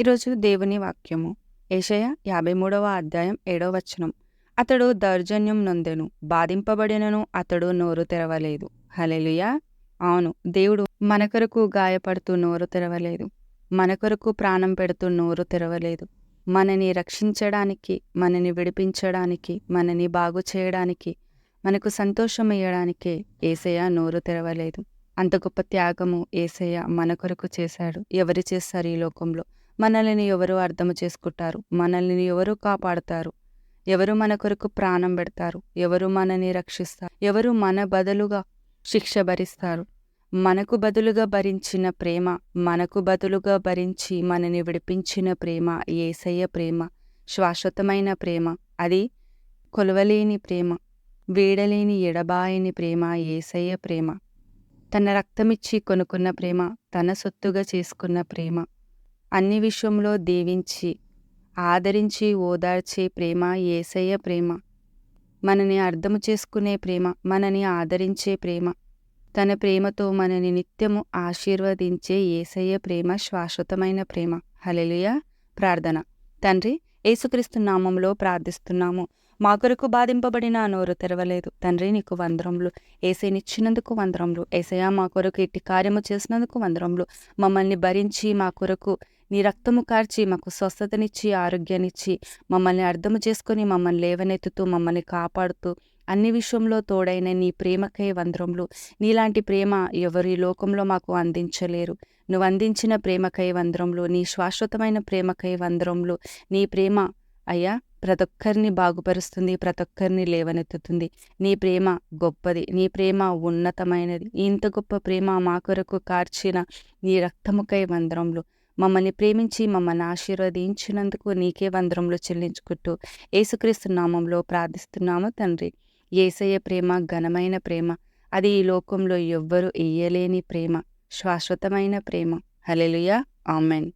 ఈరోజు దేవుని వాక్యము. ఏషయ యాభై మూడవ అధ్యాయం ఏడవ వచనం. అతడు దౌర్జన్యం నొందెను బాధింపబడినను అతడు నోరు తెరవలేదు. హలెలుయా అవును దేవుడు మన కొరకు గాయపడుతూ నోరు తెరవలేదు. మన కొరకు ప్రాణం పెడుతూ నోరు తెరవలేదు. మనని రక్షించడానికి మనని విడిపించడానికి మనని బాగు చేయడానికి మనకు సంతోషం ఇయ్యడానికే ఏసయ్య నోరు తెరవలేదు. అంత గొప్ప త్యాగము ఏసయ్య మన కొరకు చేశాడు. ఎవరు చేస్తారు ఈ లోకంలో? మనల్ని ఎవరు అర్థం చేసుకుంటారు? మనల్ని ఎవరు కాపాడుతారు? ఎవరు మన కొరకు ప్రాణం పెడతారు? ఎవరు మనని రక్షిస్తారు? ఎవరు మన బదులుగా శిక్ష భరిస్తారు? మనకు బదులుగా భరించిన ప్రేమ మనకు బదులుగా భరించి మనని విడిపించిన ప్రేమ ఏసయ్య ప్రేమ శాశ్వతమైన ప్రేమ అది కొలవలేని ప్రేమ వీడలేని ఎడబాయని ప్రేమ ఏసయ్య ప్రేమ. తన రక్తమిచ్చి కొనుక్కున్న ప్రేమ తన సొత్తుగా చేసుకున్న ప్రేమ. అన్ని విషయంలో దీవించి ఆదరించి ఓదార్చే ప్రేమ ఏసయ్య ప్రేమ. మనని అర్థం చేసుకునే ప్రేమ మనని ఆదరించే ప్రేమ. తన ప్రేమతో మనని నిత్యము ఆశీర్వదించే ఏసయ్య ప్రేమ శాశ్వతమైన ప్రేమ. హలెలుయ ప్రార్థన. తండ్రి యేసుక్రీస్తు నామంలో ప్రార్థిస్తున్నాము. మా కొరకు బాధింపబడిన నోరు తెరవలేదు. తండ్రి నీకు వందరంలు ఏసైనిచ్చినందుకు వందరంలు ఏసయ మా కొరకు ఇట్టి కార్యము చేసినందుకు వందరంలు మమ్మల్ని భరించి మా కొరకు నీ రక్తము కార్చి మాకు స్వస్థతనిచ్చి ఆరోగ్యాన్నిచ్చి మమ్మల్ని అర్థము చేసుకొని మమ్మల్ని లేవనెత్తుతూ మమ్మల్ని కాపాడుతూ అన్ని విషయంలో తోడైన నీ ప్రేమకై వందరములు. నీలాంటి ప్రేమ ఎవరి లోకంలో మాకు అందించలేరు. నువ్వు అందించిన ప్రేమకై వందరములు నీ శాశ్వతమైన ప్రేమకై వందరములు. నీ ప్రేమ అయ్యా ప్రతి ఒక్కరిని బాగుపరుస్తుంది ప్రతి ఒక్కరిని లేవనెత్తుతుంది. నీ ప్రేమ గొప్పది నీ ప్రేమ ఉన్నతమైనది. ఇంత గొప్ప ప్రేమ మా కొరకు కార్చిన నీ రక్తముకై వందరములు. మమ్మల్ని ప్రేమించి మమ్మల్ని ఆశీర్వదించినందుకు నీకే వందరంలో చెల్లించుకుంటూ యేసుక్రీస్తు నామంలో ప్రార్థిస్తున్నాము తండ్రి. ఏసయ్య ప్రేమ ఘనమైన ప్రేమ అది ఈ లోకంలో ఎవ్వరూ ఇయ్యలేని ప్రేమ శాశ్వతమైన ప్రేమ. Hallelujah amen.